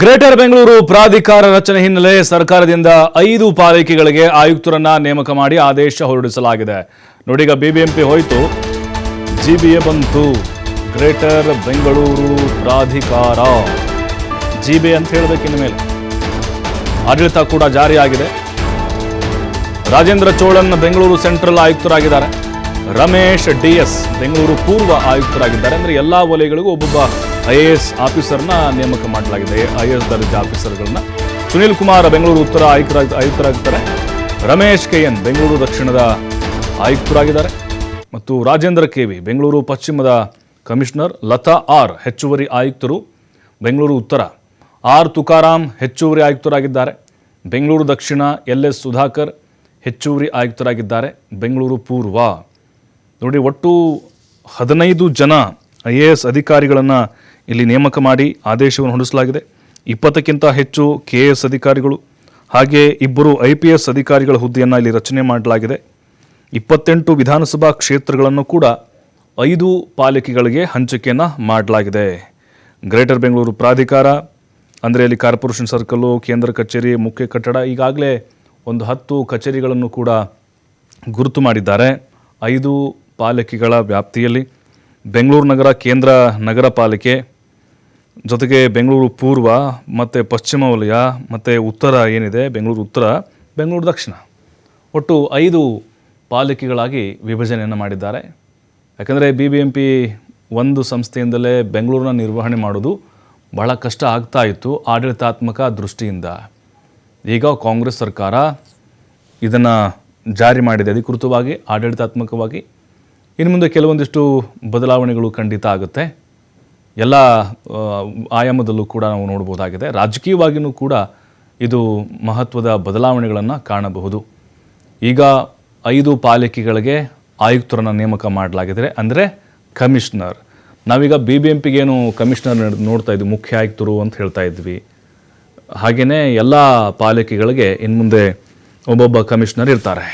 Greater Bengaluru ಪ್ರಾಧಿಕಾರ ರಚನೆ ಹಿನ್ನೆಲೆ ಸರ್ಕಾರದಿಂದ ಐದು ಪಾಲಿಕೆಗಳಿಗೆ ಆಯುಕ್ತರನ್ನ ನೇಮಕ ಮಾಡಿ ಆದೇಶ ಹೊರಡಿಸಲಾಗಿದೆ. ನೋಡೀಗ ಬಿಬಿಎಂಪಿ ಹೋಯಿತು. ಜಿಬಿಎ ಬಂತು. ಗ್ರೇಟರ್ ಬೆಂಗಳೂರು ಪ್ರಾಧಿಕಾರ. ಜಿಬಿ ಅಂತ ಹೇಳಬೇಕಿನ ಮೇಲೆ. ಆಡಳಿತ ಕೂಡ ಜಾರಿಯಾಗಿದೆ. ರಾಜೇಂದ್ರ ಚೋಳನ್ ಬೆಂಗಳೂರು ಸೆಂಟ್ರಲ್ ಆಯುಕ್ತರಾಗಿದ್ದಾರೆ. ರಮೇಶ್ ಡಿ ಎಸ್ ಬೆಂಗಳೂರು ಪೂರ್ವ ಆಯುಕ್ತರಾಗಿದ್ದಾರೆ ಅಂದರೆ ಎಲ್ಲ ವಲಯಗಳಿಗೂ ಒಬ್ಬೊಬ್ಬ ಐ ಎ ಎಸ್ ಆಫೀಸರ್ನ ನೇಮಕ ಮಾಡಲಾಗಿದೆ. ಐ ಎ ಎಸ್ ದರ್ಜೆ ಆಫೀಸರ್ಗಳನ್ನ. ಸುನೀಲ್ ಕುಮಾರ್ ಬೆಂಗಳೂರು ಉತ್ತರ ಆಯುಕ್ತರ, ಆಯುಕ್ತರಾಗಿದ್ದಾರೆ. ರಮೇಶ್ ಕೆ ಎನ್ ಬೆಂಗಳೂರು ದಕ್ಷಿಣದ ಆಯುಕ್ತರಾಗಿದ್ದಾರೆ. ಮತ್ತು ರಾಜೇಂದ್ರ ಕೆ ವಿ ಬೆಂಗಳೂರು ಪಶ್ಚಿಮದ ಕಮಿಷನರ್ ಲತಾ ಆರ್ ಹೆಚ್ಚುವರಿ ಆಯುಕ್ತರು ಬೆಂಗಳೂರು ಉತ್ತರ. ಆರ್ ತುಕಾರಾಮ್ ಹೆಚ್ಚುವರಿ ಆಯುಕ್ತರಾಗಿದ್ದಾರೆ. ಬೆಂಗಳೂರು ದಕ್ಷಿಣ ಎಲ್ ಎಸ್ ಸುಧಾಕರ್ ಹೆಚ್ಚುವರಿ ಆಯುಕ್ತರಾಗಿದ್ದಾರೆ. ಬೆಂಗಳೂರು ಪೂರ್ವ ನೋಡಿ, ಒಟ್ಟು ಹದಿನೈದು ಜನ ಐ ಎ ಎಸ್ ಅಧಿಕಾರಿಗಳನ್ನು ಇಲ್ಲಿ ನೇಮಕ ಮಾಡಿ ಆದೇಶವನ್ನು ಹೊರಡಿಸಲಾಗಿದೆ. ಇಪ್ಪತ್ತಕ್ಕಿಂತ ಹೆಚ್ಚು ಕೆ ಎಸ್ ಅಧಿಕಾರಿಗಳು ಹಾಗೆ ಇಬ್ಬರು ಐ ಪಿ ಎಸ್ ಅಧಿಕಾರಿಗಳ ಹುದ್ದೆಯನ್ನು ಇಲ್ಲಿ ರಚನೆ ಮಾಡಲಾಗಿದೆ. ಇಪ್ಪತ್ತೆಂಟು ವಿಧಾನಸಭಾ ಕ್ಷೇತ್ರಗಳನ್ನು ಕೂಡ ಐದು ಪಾಲಿಕೆಗಳಿಗೆ ಹಂಚಿಕೆಯನ್ನು ಮಾಡಲಾಗಿದೆ. ಗ್ರೇಟರ್ ಬೆಂಗಳೂರು ಪ್ರಾಧಿಕಾರ ಅಂದರೆ ಅಲ್ಲಿ ಕಾರ್ಪೊರೇಷನ್ ಸರ್ಕಲ್ಲು, ಕೇಂದ್ರ ಕಚೇರಿ, ಮುಖ್ಯ ಕಟ್ಟಡ, ಈಗಾಗಲೇ ಒಂದು ಹತ್ತು ಕಚೇರಿಗಳನ್ನು ಕೂಡ ಗುರುತು ಮಾಡಿದ್ದಾರೆ. ಐದು ಪಾಲಿಕೆಗಳ ವ್ಯಾಪ್ತಿಯಲ್ಲಿ ಬೆಂಗಳೂರು ನಗರ, ಕೇಂದ್ರ ನಗರ ಪಾಲಿಕೆ, ಜೊತೆಗೆ ಬೆಂಗಳೂರು ಪೂರ್ವ ಮತ್ತು ಪಶ್ಚಿಮ ವಲಯ ಮತ್ತು ಉತ್ತರ ಏನಿದೆ, ಬೆಂಗಳೂರು ಉತ್ತರ, ಬೆಂಗಳೂರು ದಕ್ಷಿಣ. ಒಟ್ಟು ಐದು ಪಾಲಿಕೆಗಳಾಗಿ ವಿಭಜನೆಯನ್ನು ಮಾಡಿದ್ದಾರೆ. ಯಾಕಂದರೆ ಬಿ ಬಿ ಎಂ ಪಿ ಒಂದು ಸಂಸ್ಥೆಯಿಂದಲೇ ಬೆಂಗಳೂರನ್ನ ನಿರ್ವಹಣೆ ಮಾಡೋದು ಬಹಳ ಕಷ್ಟ ಆಗ್ತಾ ಇತ್ತು ಆಡಳಿತಾತ್ಮಕ ದೃಷ್ಟಿಯಿಂದ. ಈಗ ಕಾಂಗ್ರೆಸ್ ಸರ್ಕಾರ ಇದನ್ನು ಜಾರಿ ಮಾಡಿದೆ ಅಧಿಕೃತವಾಗಿ, ಆಡಳಿತಾತ್ಮಕವಾಗಿ ಇನ್ನು ಮುಂದೆ ಕೆಲವೊಂದಿಷ್ಟು ಬದಲಾವಣೆಗಳು ಖಂಡಿತ ಆಗುತ್ತೆ. ಎಲ್ಲ ಆಯಾಮದಲ್ಲೂ ಕೂಡ ನಾವು ನೋಡ್ಬೋದಾಗಿದೆ. ರಾಜಕೀಯವಾಗಿಯೂ ಕೂಡ ಇದು ಮಹತ್ವದ ಬದಲಾವಣೆಗಳನ್ನು ಕಾಣಬಹುದು. ಈಗ ಐದು ಪಾಲಿಕೆಗಳಿಗೆ ಆಯುಕ್ತರನ್ನು ನೇಮಕ ಮಾಡಲಾಗಿದೆ. ಅಂದರೆ ಕಮಿಷನರ್. ನಾವೀಗ ಬಿ ಬಿ ಎಂ ಪಿಗೇನು ಕಮಿಷನರ್ ನೋಡ್ತಾ ಇದ್ವಿ ಮುಖ್ಯ ಆಯುಕ್ತರು ಅಂತ ಹೇಳ್ತಾ ಇದ್ವಿ. ಹಾಗೆಯೇ ಎಲ್ಲ ಪಾಲಿಕೆಗಳಿಗೆ ಇನ್ನು ಮುಂದೆ ಒಬ್ಬೊಬ್ಬ ಕಮಿಷನರ್ ಇರ್ತಾರೆ.